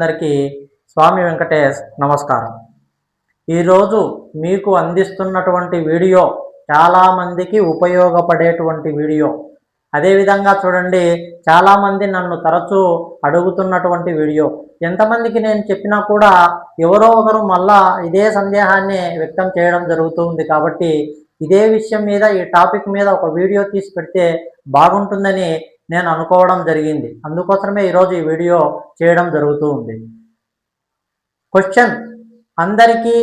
ప్రేక్షకులందరికీ స్వామి వెంకటేష్ నమస్కారం. ఈరోజు మీకు అందిస్తున్నటువంటి వీడియో చాలామందికి ఉపయోగపడేటువంటి వీడియో. అదేవిధంగా చూడండి చాలామంది నన్ను తరచూ అడుగుతున్నటువంటి వీడియో. ఎంతమందికి నేను చెప్పినా కూడా ఎవరో ఒకరు మళ్ళా ఇదే సందేహాన్ని వ్యక్తం చేయడం జరుగుతుంది కాబట్టి ఇదే విషయం మీద ఈ టాపిక్ మీద ఒక వీడియో తీసి పెడితే బాగుంటుందని నేను అనుకోవడం జరిగింది. అందుకోసమే ఈరోజు ఈ వీడియో చేయడం జరుగుతూ ఉంది. క్వశ్చన్ అందరికీ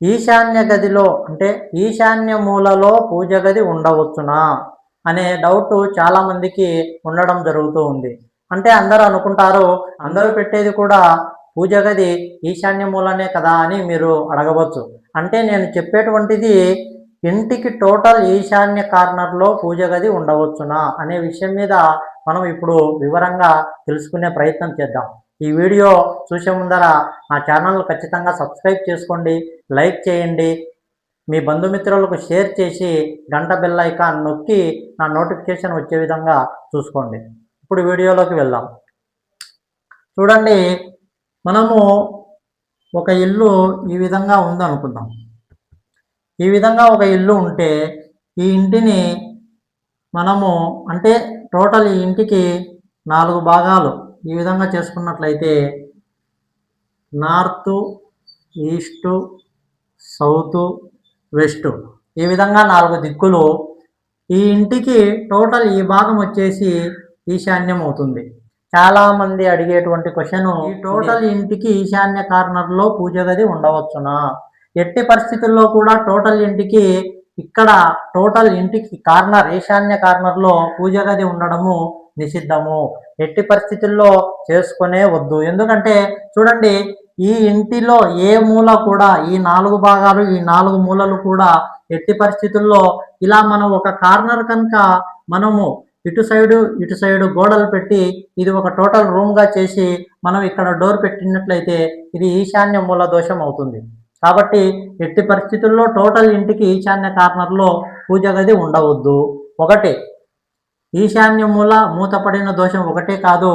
ఈశాన్య గదిలో అంటే ఈశాన్య మూలలో పూజ గది ఉండవచ్చునా అనే డౌట్ చాలామందికి ఉండడం జరుగుతూ ఉంది. అంటే అందరూ అనుకుంటారు అందరూ పెట్టేది కూడా పూజ గది ఈశాన్య మూలనే కదా అని మీరు అడగవచ్చు. అంటే నేను చెప్పేటువంటిది ఇంటికి టోటల్ ఈశాన్య కార్నర్లో పూజ గది ఉండవచ్చునా అనే విషయం మీద మనం ఇప్పుడు వివరంగా తెలుసుకునే ప్రయత్నం చేద్దాం. ఈ వీడియో చూసే ముందర నా ఛానల్ ఖచ్చితంగా సబ్స్క్రైబ్ చేసుకోండి లైక్ చేయండి మీ బంధుమిత్రులకు షేర్ చేసి గంట బెల్ ఐకాన్ నొక్కి నా నోటిఫికేషన్ వచ్చే విధంగా చూసుకోండి. ఇప్పుడు వీడియోలోకి వెళ్దాం. చూడండి మనము ఒక ఇల్లు ఈ విధంగా ఉందనుకుందాం. ఈ విధంగా ఒక ఇల్లు ఉంటే ఈ ఇంటిని మనము అంటే టోటల్ ఈ ఇంటికి నాలుగు భాగాలు ఈ విధంగా చేసుకున్నట్లయితే నార్త్ ఈస్టు సౌత్ వెస్ట్ ఈ విధంగా నాలుగు దిక్కులు ఈ ఇంటికి టోటల్ ఈ భాగం వచ్చేసి ఈశాన్యం అవుతుంది. చాలా మంది అడిగేటువంటి క్వశ్చన్ ఈ టోటల్ ఇంటికి ఈశాన్య కార్నర్లో పూజ గది ఉండవచ్చునా? ఎట్టి పరిస్థితుల్లో కూడా టోటల్ ఇంటికి ఇక్కడ టోటల్ ఇంటికి కార్నర్ ఈశాన్య కార్నర్లో పూజ గది ఉండడము నిషిద్ధము. ఎట్టి పరిస్థితుల్లో చేసుకునే వద్దు. ఎందుకంటే చూడండి ఈ ఇంటిలో ఏ మూల కూడా ఈ నాలుగు భాగాలు ఈ నాలుగు మూలలు కూడా ఎట్టి పరిస్థితుల్లో ఇలా మనం ఒక కార్నర్ కనుక మనము ఇటు సైడు ఇటు సైడు గోడలు పెట్టి ఇది ఒక టోటల్ రూమ్గా చేసి మనం ఇక్కడ డోర్ పెట్టినట్లయితే ఇది ఈశాన్య మూల దోషం అవుతుంది. కాబట్టి ఎట్టి పరిస్థితుల్లో టోటల్ ఇంటికి ఈశాన్య కార్నర్లో పూజ గది ఉండవద్దు. ఒకటి. ఈశాన్య మూల మూతపడిన దోషం ఒకటే కాదు.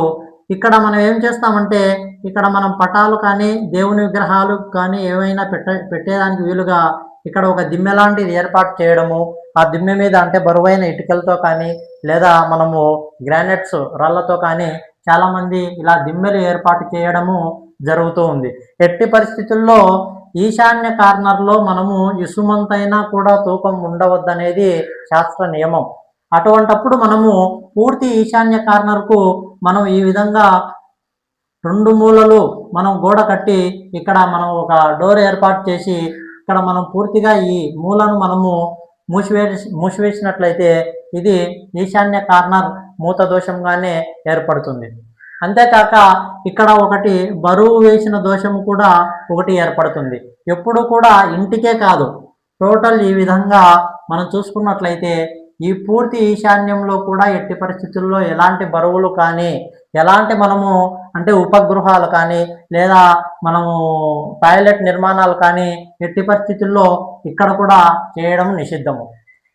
ఇక్కడ మనం ఏం చేస్తామంటే ఇక్కడ మనం పటాలు కానీ దేవుని విగ్రహాలు కానీ ఏమైనా పెట్ట పెట్టేదానికి వీలుగా ఇక్కడ ఒక దిమ్మె లాంటిది ఏర్పాటు చేయడము ఆ దిమ్మె మీద అంటే బరువైన ఇటుకలతో కానీ లేదా మనము గ్రానైట్స్ రాళ్ళతో కానీ చాలామంది ఇలా దిమ్మెలు ఏర్పాటు చేయడము జరుగుతూ ఉంది. ఎట్టి పరిస్థితుల్లో ఈశాన్య కార్నర్లో మనము ఇసుమంతైనా కూడా తూకం ఉండవద్దనేది శాస్త్ర నియమం. అటువంటప్పుడు మనము పూర్తి ఈశాన్య కార్నర్కు మనం ఈ విధంగా రెండు మూలలు మనం గోడ కట్టి ఇక్కడ మనం ఒక డోర్ ఏర్పాటు చేసి ఇక్కడ మనం పూర్తిగా ఈ మూలను మనము మూసివే మూసివేసినట్లయితే ఇది ఈశాన్య కార్నర్ మూత దోషంగానే ఏర్పడుతుంది. అంతేకాక ఇక్కడ ఒకటి బరువు వేసిన దోషము కూడా ఒకటి ఏర్పడుతుంది. ఎప్పుడు కూడా ఇంటికే కాదు. టోటల్ ఈ విధంగా మనం చూసుకున్నట్లయితే ఈ పూర్తి ఈశాన్యంలో కూడా ఎట్టి పరిస్థితుల్లో ఎలాంటి బరువులు కానీ ఎలాంటి మనము అంటే ఉపగృహాలు కానీ లేదా మనము టాయిలెట్ నిర్మాణాలు కానీ ఎట్టి పరిస్థితుల్లో ఇక్కడ కూడా చేయడం నిషిద్ధము.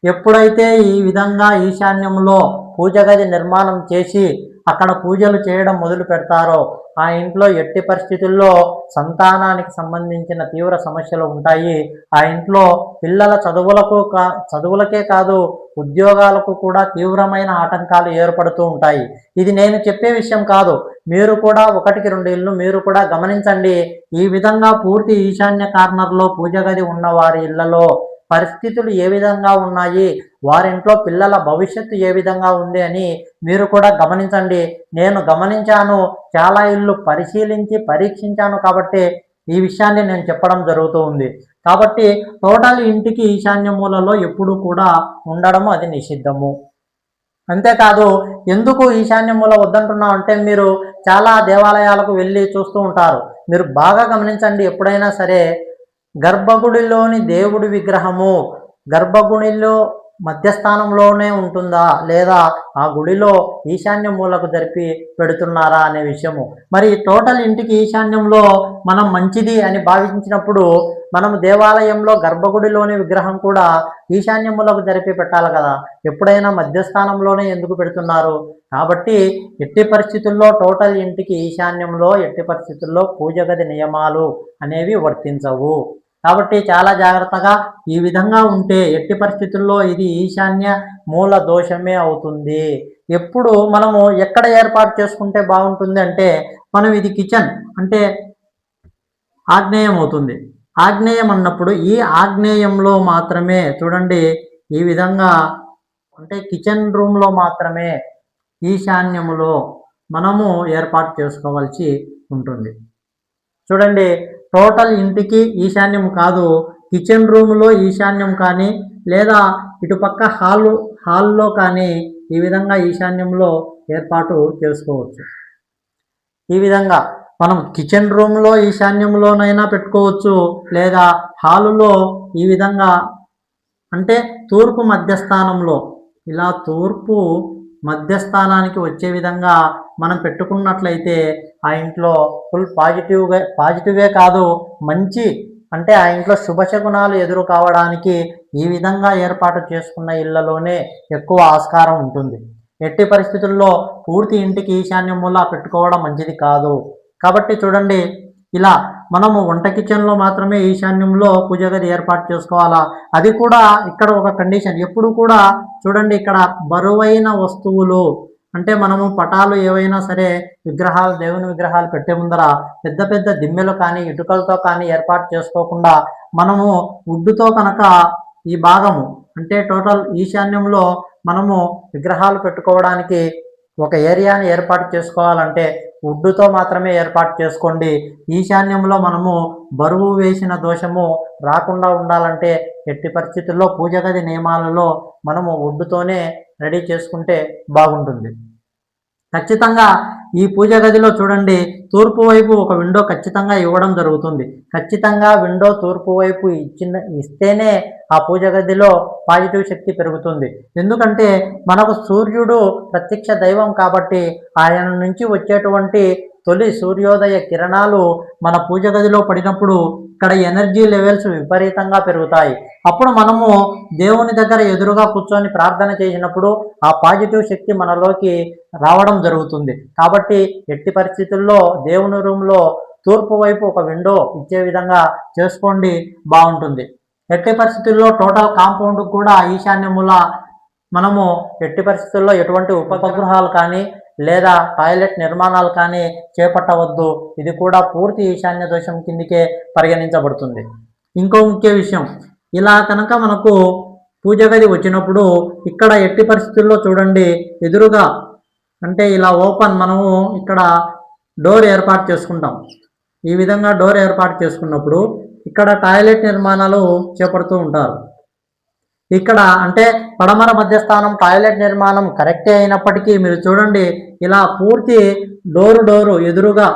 ఎప్పుడైతే ఈ విధంగా ఈశాన్యంలో పూజ గది నిర్మాణం చేసి అక్కడ పూజలు చేయడం మొదలు పెడతారో ఆ ఇంట్లో ఎట్టి పరిస్థితుల్లో సంతానానికి సంబంధించిన తీవ్ర సమస్యలు ఉంటాయి. ఆ ఇంట్లో పిల్లల చదువులకు కా చదువులకే కాదు ఉద్యోగాలకు కూడా తీవ్రమైన ఆటంకాలు ఏర్పడుతూ ఉంటాయి. ఇది నేను చెప్పే విషయం కాదు. మీరు కూడా ఒకటికి రెండు ఇల్లు మీరు కూడా గమనించండి. ఈ విధంగా పూర్తి ఈశాన్య కార్నర్లో పూజ గది ఉన్న వారి ఇళ్ళలో పరిస్థితులు ఏ విధంగా ఉన్నాయి? వారింట్లో పిల్లల భవిష్యత్తు ఏ విధంగా ఉంది అని మీరు కూడా గమనించండి. నేను గమనించాను చాలా ఇల్లు పరిశీలించి పరీక్షించాను కాబట్టి ఈ విషయాన్ని నేను చెప్పడం జరుగుతూ ఉంది. కాబట్టి టోటల్ ఇంటికి ఈశాన్య మూలలో ఎప్పుడు కూడా ఉండడము అది నిషిద్ధము. అంతేకాదు ఎందుకు ఈశాన్య మూల వద్దంటున్నాం అంటే మీరు చాలా దేవాలయాలకు వెళ్ళి చూస్తూ ఉంటారు. మీరు బాగా గమనించండి ఎప్పుడైనా సరే గర్భగుడిలోని దేవుడి విగ్రహము గర్భగుడిలో మధ్యస్థానంలోనే ఉంటుందా? లేదా ఆ గుడిలో ఈశాన్య మూలకు జరిపి పెడుతున్నారా అనే విషయము. మరి టోటల్ ఇంటికి ఈశాన్యంలో మనం మంచిది అని భావించినప్పుడు మనం దేవాలయంలో గర్భగుడిలోని విగ్రహం కూడా ఈశాన్యములకు జరిపి పెట్టాలి కదా. ఎప్పుడైనా మధ్యస్థానంలోనే ఎందుకు పెడుతున్నారు? కాబట్టి ఎట్టి పరిస్థితుల్లో టోటల్ ఇంటికి ఈశాన్యంలో ఎట్టి పరిస్థితుల్లో పూజగది నియమాలు అనేవి వర్తించవు. కాబట్టి చాలా జాగ్రత్తగా ఈ విధంగా ఉంటే ఎట్టి పరిస్థితుల్లో ఇది ఈశాన్య మూల దోషమే అవుతుంది. ఎప్పుడు మనము ఎక్కడ ఏర్పాటు చేసుకుంటే బాగుంటుంది అంటే మనం ఇది కిచెన్ అంటే ఆగ్నేయం అవుతుంది ఆగ్నేయం అన్నప్పుడు ఈ ఆగ్నేయంలో మాత్రమే చూడండి ఈ విధంగా అంటే కిచెన్ రూమ్లో మాత్రమే ఈశాన్యములో మనము ఏర్పాటు చేసుకోవాల్సి ఉంటుంది. చూడండి టోటల్ ఇంటికి ఈశాన్యం కాదు కిచెన్ రూమ్లో ఈశాన్యం కానీ లేదా ఇటుపక్క హాల్ హాల్లో కానీ ఈ విధంగా ఈశాన్యంలో ఏర్పాటు చేసుకోవచ్చు. ఈ విధంగా మనం కిచెన్ రూమ్లో ఈశాన్యంలోనైనా పెట్టుకోవచ్చు లేదా హాలులో ఈ విధంగా అంటే తూర్పు మధ్యస్థానంలో. ఇలా తూర్పు మధ్యస్థానానికి వచ్చే విధంగా మనం పెట్టుకున్నట్లయితే ఆ ఇంట్లో ఫుల్ పాజిటివ్గా పాజిటివే కాదు మంచి అంటే ఆ ఇంట్లో శుభశకునాలు ఎదురు కావడానికి ఈ విధంగా ఏర్పాటు చేసుకున్న ఇళ్ళలోనే ఎక్కువ ఆస్కారం ఉంటుంది. ఎట్టి పరిస్థితుల్లో పూర్తి ఇంటికి ఈశాన్యం మూల పెట్టుకోవడం మంచిది కాదు. కాబట్టి చూడండి ఇలా మనము వంట కిచెన్లో మాత్రమే ఈశాన్యంలో పూజ గది ఏర్పాటు చేసుకోవాలా? అది కూడా ఇక్కడ ఒక కండిషన్. ఎప్పుడు కూడా చూడండి ఇక్కడ బరువైన వస్తువులు అంటే మనము పటాలు ఏవైనా సరే విగ్రహాలు దేవుని విగ్రహాలు పెట్టే ముందర పెద్ద పెద్ద దిమ్మెలు కానీ ఇటుకలతో కానీ ఏర్పాటు చేసుకోకుండా మనము వుడ్డుతో కనుక ఈ భాగము అంటే టోటల్ ఈశాన్యంలో మనము విగ్రహాలు పెట్టుకోవడానికి ఒక ఏరియాని ఏర్పాటు చేసుకోవాలంటే వుడ్డుతో మాత్రమే ఏర్పాటు చేసుకోండి. ఈశాన్యంలో మనము బరువు వేసిన దోషము రాకుండా ఉండాలంటే ఎట్టి పరిస్థితుల్లో పూజ గది నియమాలలో మనము వుడ్డుతోనే రెడీ చేసుకుంటే బాగుంటుంది. ఖచ్చితంగా ఈ పూజ గదిలో చూడండి తూర్పు వైపు ఒక విండో ఖచ్చితంగా ఇవ్వడం జరుగుతుంది. ఖచ్చితంగా విండో తూర్పు వైపు ఇచ్చిన ఇస్తేనే ఆ పూజ గదిలో పాజిటివ్ శక్తి పెరుగుతుంది. ఎందుకంటే మనకు సూర్యుడు ప్రత్యక్ష దైవం కాబట్టి ఆయన నుంచి వచ్చేటువంటి తొలి సూర్యోదయ కిరణాలు మన పూజ గదిలో పడినప్పుడు ఇక్కడ ఎనర్జీ లెవెల్స్ విపరీతంగా పెరుగుతాయి. అప్పుడు మనము దేవుని దగ్గర ఎదురుగా కూర్చొని ప్రార్థన చేసినప్పుడు ఆ పాజిటివ్ శక్తి మనలోకి రావడం జరుగుతుంది. కాబట్టి ఎట్టి పరిస్థితుల్లో దేవుని రూమ్లో తూర్పు వైపు ఒక విండో ఇచ్చే విధంగా చేసుకోండి బాగుంటుంది. ఎట్టి పరిస్థితుల్లో టోటల్ కాంపౌండ్ కూడా ఈశాన్యముల మనము ఎట్టి పరిస్థితుల్లో ఎటువంటి ఉపగ్రహాలు కానీ లేదా టాయిలెట్ నిర్మాణాలు కానీ చేపట్టవద్దు. ఇది కూడా పూర్తి ఈశాన్య దోషం కిందికే పరిగణించబడుతుంది. ఇంకో ముఖ్య విషయం ఇలా కనుక మనకు పూజ గది వచ్చినప్పుడు ఇక్కడ ఎట్టి పరిస్థితుల్లో చూడండి ఎదురుగా అంటే ఇలా ఓపెన్ మనము ఇక్కడ డోర్ ఏర్పాటు చేసుకుంటాం. ఈ విధంగా డోర్ ఏర్పాటు చేసుకున్నప్పుడు ఇక్కడ టాయిలెట్ నిర్మాణాలు చేపడుతూ ఉంటారు. ఇక్కడ అంటే పడమర మధ్యస్థానం టాయిలెట్ నిర్మాణం కరెక్టే అయినప్పటికీ మీరు చూడండి ఇలా పూర్తి డోరు డోరు ఎదురుగా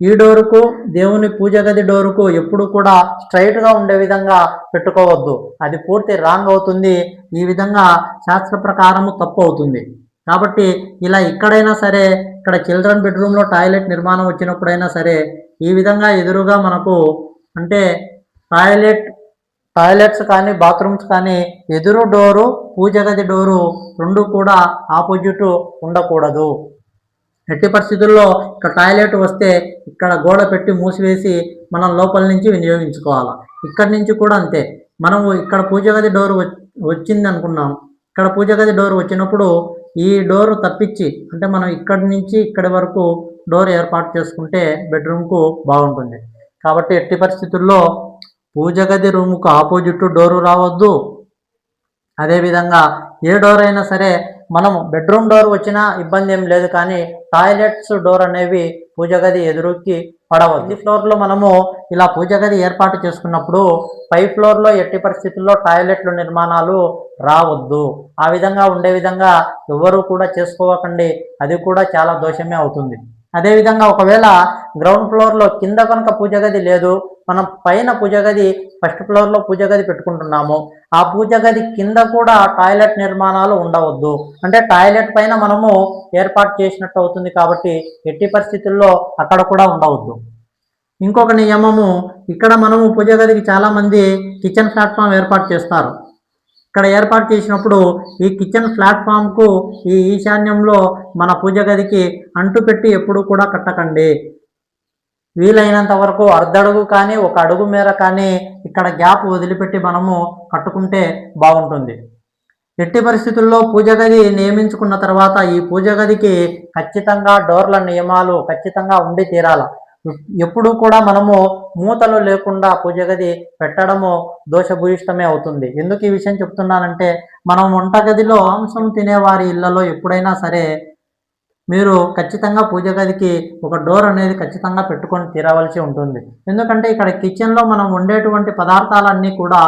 ఈ డోరుకు దేవుని పూజ గది డోరుకు ఎప్పుడు కూడా స్ట్రైట్గా ఉండే విధంగా పెట్టుకోవద్దు. అది పూర్తి రాంగ్ అవుతుంది. ఈ విధంగా శాస్త్ర ప్రకారము తప్పు అవుతుంది. కాబట్టి ఇలా ఎక్కడైనా సరే ఇక్కడ చిల్డ్రన్ బెడ్రూమ్లో టాయిలెట్ నిర్మాణం వచ్చినప్పుడైనా సరే ఈ విధంగా ఎదురుగా మనకు అంటే టాయిలెట్ టాయిలెట్స్ కానీ బాత్రూమ్స్ కానీ ఎదురు డోరు పూజ గది డోరు రెండు కూడా ఆపోజిట్ ఉండకూడదు. ఎట్టి పరిస్థితుల్లో ఇక్కడ టాయిలెట్ వస్తే ఇక్కడ గోడ పెట్టి మూసివేసి మనం లోపల నుంచి వినియోగించుకోవాలి? ఇక్కడి నుంచి కూడా అంతే. మనము ఇక్కడ పూజ గది డోర్ వచ్చింది అనుకున్నాం. ఇక్కడ పూజ గది డోర్ వచ్చినప్పుడు ఈ డోర్ తప్పించి అంటే మనం ఇక్కడి నుంచి ఇక్కడి వరకు డోర్ ఏర్పాటు చేసుకుంటే బెడ్రూమ్కు బాగుంటుంది. కాబట్టి ఎట్టి పరిస్థితుల్లో పూజ గది రూముకు ఆపోజిట్ డోరు రావద్దు. అదేవిధంగా ఏ డోర్ అయినా సరే మనం బెడ్రూమ్ డోర్ వచ్చినా ఇబ్బంది ఏం లేదు కానీ టాయిలెట్స్ డోర్ అనేవి పూజ గది ఎదురుకి పడవద్దు. ఈ ఫ్లోర్లో మనము ఇలా పూజ గది ఏర్పాటు చేసుకున్నప్పుడు పై ఫ్లోర్లో ఎట్టి పరిస్థితుల్లో టాయిలెట్లు నిర్మాణాలు రావద్దు. ఆ విధంగా ఉండే విధంగా ఎవరు కూడా చేసుకోవకండి అది కూడా చాలా దోషమే అవుతుంది. అదేవిధంగా ఒకవేళ గ్రౌండ్ ఫ్లోర్లో కింద కనుక పూజ గది లేదు మనం పైన పూజ గది ఫస్ట్ ఫ్లోర్లో పూజ గది పెట్టుకుంటున్నాము. ఆ పూజ గది కింద కూడా టాయిలెట్ నిర్మాణాలు ఉండవద్దు. అంటే టాయిలెట్ పైన మనము ఏర్పాటు చేసినట్టు అవుతుంది కాబట్టి ఎట్టి పరిస్థితుల్లో అక్కడ కూడా ఉండవద్దు. ఇంకొక నియమము ఇక్కడ మనము పూజ గదికి చాలామంది కిచెన్ ప్లాట్ఫామ్ ఏర్పాటు చేస్తారు. ఇక్కడ ఏర్పాటు చేసినప్పుడు ఈ కిచెన్ ప్లాట్ఫామ్కు ఈ ఈశాన్యంలో మన పూజ గదికి అంటు పెట్టి ఎప్పుడు కూడా కట్టకండి. వీలైనంత వరకు అర్ధడుగు కానీ ఒక అడుగు మేర కానీ ఇక్కడ గ్యాప్ వదిలిపెట్టి మనము కట్టుకుంటే బాగుంటుంది. ఎట్టి పరిస్థితుల్లో పూజ గది నియమించుకున్న తర్వాత ఈ పూజ గదికి ఖచ్చితంగా డోర్ల నియమాలు ఖచ్చితంగా ఉండి తీరాల. ఎప్పుడు కూడా మనము మూతలు లేకుండా పూజ గది పెట్టడము దోషభూయిష్టమే అవుతుంది. ఎందుకు ఈ విషయం చెప్తున్నానంటే మనం వంటగదిలో మాంసం తినేవారి ఇళ్ళలో ఎప్పుడైనా సరే మీరు ఖచ్చితంగా పూజ గదికి ఒక డోర్ అనేది ఖచ్చితంగా పెట్టుకొని తీరవలసి ఉంటుంది. ఎందుకంటే ఇక్కడ కిచెన్లో మనం వండేటువంటి పదార్థాలన్నీ కూడా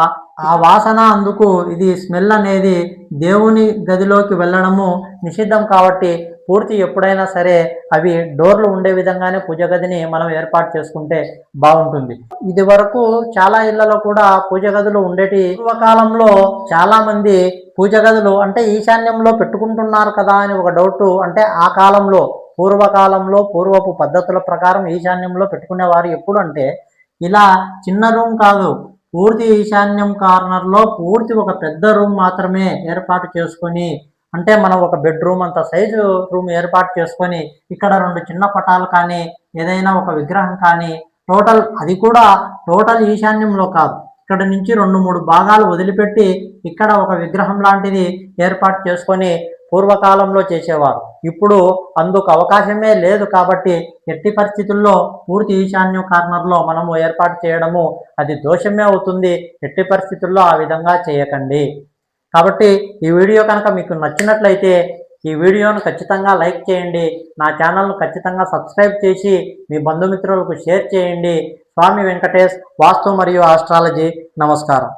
ఆ వాసన అందుకు ఇది స్మెల్ అనేది దేవుని గదిలోకి వెళ్ళడము నిషిద్ధం కాబట్టి పూర్తి ఎప్పుడైనా సరే అవి డోర్లు ఉండే విధంగానే పూజ గదిని మనం ఏర్పాటు చేసుకుంటే బాగుంటుంది. ఇది వరకు చాలా ఇళ్ళలో కూడా పూజ గదులు ఉండేటి పూర్వకాలంలో చాలా మంది పూజ గదులు అంటే ఈశాన్యంలో పెట్టుకుంటున్నారు కదా అని ఒక డౌట్ అంటే ఆ కాలంలో పూర్వకాలంలో పూర్వపు పద్ధతుల ప్రకారం ఈశాన్యంలో పెట్టుకునేవారు ఎప్పుడు అంటే ఇలా చిన్న రూమ్ కాదు పూర్తి ఈశాన్యం కార్నర్లో పూర్తి ఒక పెద్ద రూమ్ మాత్రమే ఏర్పాటు చేసుకొని అంటే మనం ఒక బెడ్రూమ్ అంత సైజు రూమ్ ఏర్పాటు చేసుకొని ఇక్కడ రెండు చిన్న పటాలు కానీ ఏదైనా ఒక విగ్రహం కానీ టోటల్ అది కూడా టోటల్ ఈశాన్యంలో కాదు. ఇక్కడ నుంచి రెండు మూడు భాగాలు వదిలిపెట్టి ఇక్కడ ఒక విగ్రహం లాంటిది ఏర్పాటు చేసుకొని పూర్వకాలంలో చేసేవారు. ఇప్పుడు అందుకు అవకాశమే లేదు కాబట్టి ఎట్టి పరిస్థితుల్లో పూర్తి ఈశాన్య కార్నర్లో మనము ఏర్పాటు చేయడము అది దోషమే అవుతుంది. ఎట్టి పరిస్థితుల్లో ఆ విధంగా చేయకండి. కాబట్టి ఈ వీడియో కనుక మీకు నచ్చినట్లయితే ఈ వీడియోను ఖచ్చితంగా లైక్ చేయండి నా ఛానల్ను ఖచ్చితంగా సబ్స్క్రైబ్ చేసి మీ బంధుమిత్రులకు షేర్ చేయండి. స్వామి వెంకటేష్ వాస్తు మరియు ఆస్ట్రాలజీ. నమస్కారం.